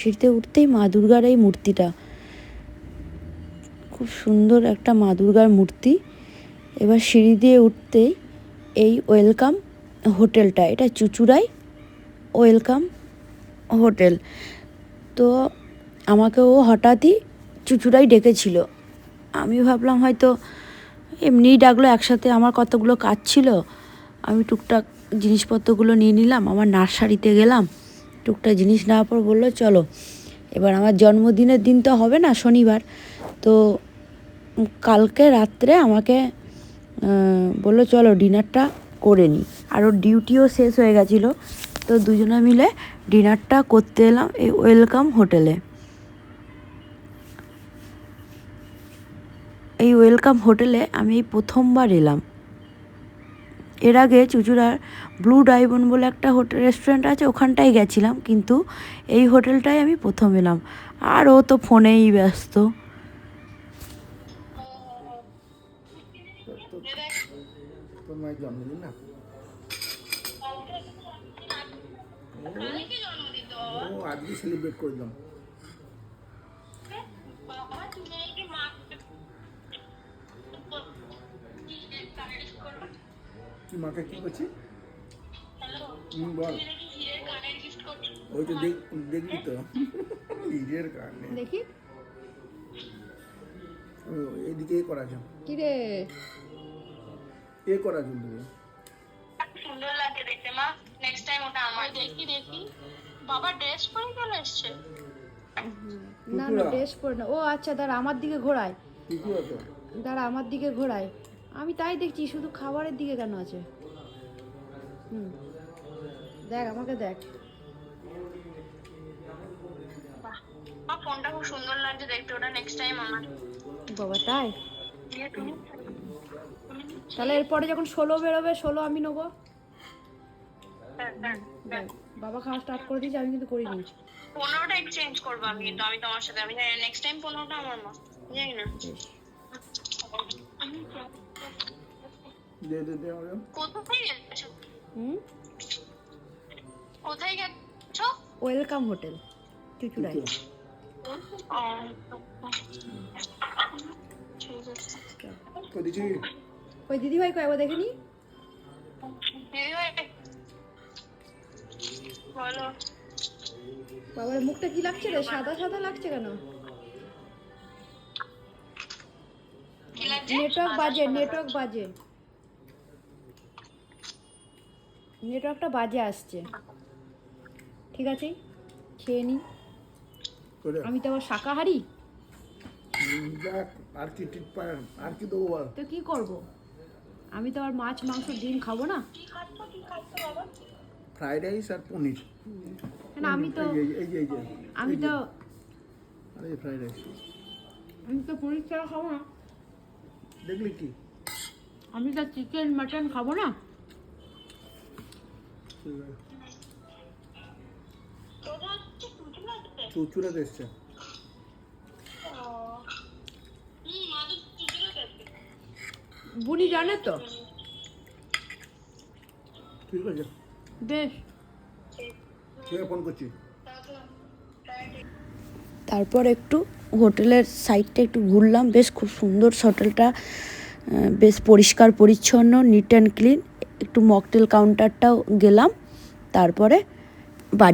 সিঁড়িতে উঠতেই মা দুর্গার এই মূর্তিটা। খুব সুন্দর একটা মা দুর্গার মূর্তি। এবার সিঁড়ি দিয়ে উঠতেই এই ওয়েলকাম হোটেলটা, এটা চুচুড়াই ওয়েলকাম হোটেল। তো আমাকে ও হঠাৎই চুচুড়াই ডেকেছিল। আমি ভাবলাম হয়তো এমনিই ডাকলো, একসাথে আমার কতগুলো কাজ ছিল। আমি টুকটাক জিনিসপত্রগুলো নিয়ে নিলাম, আমার নার্সারিতে গেলাম। টুকটাক জিনিস নেওয়ার পর বলল, চলো, এবার আমার জন্মদিনের দিন তো হবে না, শনিবার। তো কালকে রাত্রে আমাকে বলল, চলো, ডিনারটা করে নিই। আরও ডিউটিও শেষ হয়ে গেছিল, তো দুজনে মিলে ডিনারটা করতে এলাম এই ওয়েলকাম হোটেলে। এই ওয়েলকাম হোটেলে আমি প্রথমবার এলাম। এর আগে চুচুড়ার ব্লু ডাইবন বলে একটা হোটেল রেস্টুরেন্ট আছে, ওখানটায় গেছিলাম, কিন্তু এই হোটেলটাই আমি প্রথম এলাম। আর ও তো ফোনেই ব্যস্ত। আজকে সেলিব্রেট করলাম কি মাকে কি করছি হুম বল। ওই তো দেখবি তো। নিজের কারণে দেখি। এদিকে এ করা যাও কি রে? এ করা যাও তুমি সুন্দর লাগে দেখতে মা। নেক্সট টাইম ওটা আমার দেখি দেখি। বাবা ড্রেস পরে চলে এসছে। না না ড্রেস পরে না। ও আচ্ছা দাঁড়া আমার দিকে ঘোরায়। দাঁড়া আমার দিকে ঘোরায়। আমি তাই দেখছি শুধু খাবারের দিকে কেন আছে? হুম। দেখ আমাকে দেখ। ফোনটা খুব সুন্দর লাগছে দেখতে ওটা নেক্সট টাইম আমার। বাবা তাই? তাহলে এরপরে যখন ষোলো বেরোবে ষোলো আমি নেব। হ্যাঁ, হ্যাঁ, হ্যাঁ। বাবা খাওয়া স্টার্ট করে দিয়েছে আমি কিন্তু করিনি। পনেরোটা এক্সচেঞ্জ করব আমি কিন্তু আমি তোমার সাথে। আমি নেক্সট টাইম পনেরোটা আমার মা জানি না। দে দে দে আমাকে। কোথায় গেছো? হুম? কোথায় গেছো? ওয়েলকাম হোটেল তো দিচ্ছি ওই দিদি? ভাই বলো। বাবার মুখটা কি লাগছে রে? সাদা সাদা লাগছে কেন? নেটওয়ার্ক বাজে নেটওয়ার্ক বাজে। নেটওয়ার্কটা বাজে আসছে। ঠিক আছে? খেয়ে নি। আমি তো আবার শাকাহারি। আর কি আর কি দেবো বল তো কি করব? আমি তো আর মাছ মাংস ডিম খাব না। ফ্রাইড রাইস আর পনির। কেন আমি তো আমি তো আরে ফ্রাইড রাইস। আমি তো পনির ছাড়া খাব না। দেখলি কি? আমি তো চিকেন মাটন খাব না। চুচুড়াতে এসছে। বুনি জানে তো? ঠিক আছে। বেশ। ফোন করছি তারপর একটু হোটেলের সাইডটা একটু ঘুরলাম। বেশ খুব সুন্দর হোটেলটা বেশ পরিষ্কার পরিচ্ছন্ন নিট অ্যান্ড ক্লিন একটু মকটেল কাউন্টারটাও গেলাম তারপরে বাড়ি